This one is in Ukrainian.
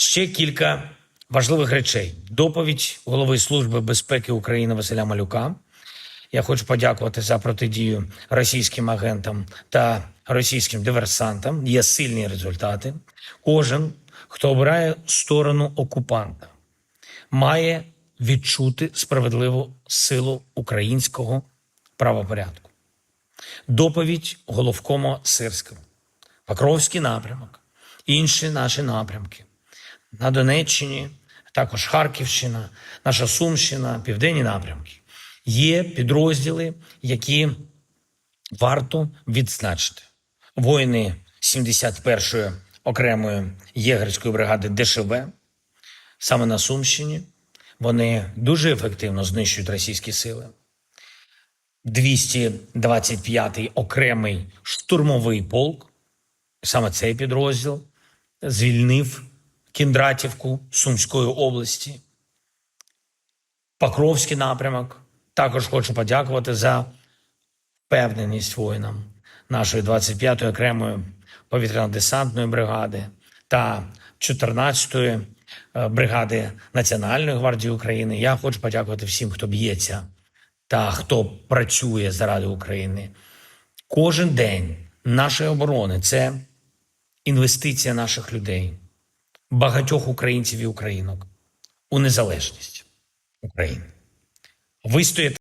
Ще кілька важливих речей. Доповідь голови Служби безпеки України Василя Малюка. Я хочу подякувати за протидію російським агентам та російським диверсантам. Є сильні результати. Кожен, хто обирає сторону окупанта, має відчути справедливу силу українського правопорядку. Доповідь головкома Сирського, Покровський напрямок, інші наші напрямки на Донеччині, також Харківщина, наша Сумщина, південні напрямки. Є підрозділи, які варто відзначити. Воїни 71-ї окремої єгерської бригади ДШВ саме на Сумщині. Вони дуже ефективно знищують російські сили. 225-й окремий штурмовий полк, саме цей підрозділ, звільнив Кіндратівку Сумської області. Покровський напрямок. Також хочу подякувати за впевненість воїнам нашої 25-ї окремої повітряно-десантної бригади та 14-ї е, бригади Національної гвардії України. Я хочу подякувати всім, хто б'ється та хто працює заради України. Кожен день нашої оборони це інвестиція наших людей, багатьох українців і українок у незалежність України. Ви стоїте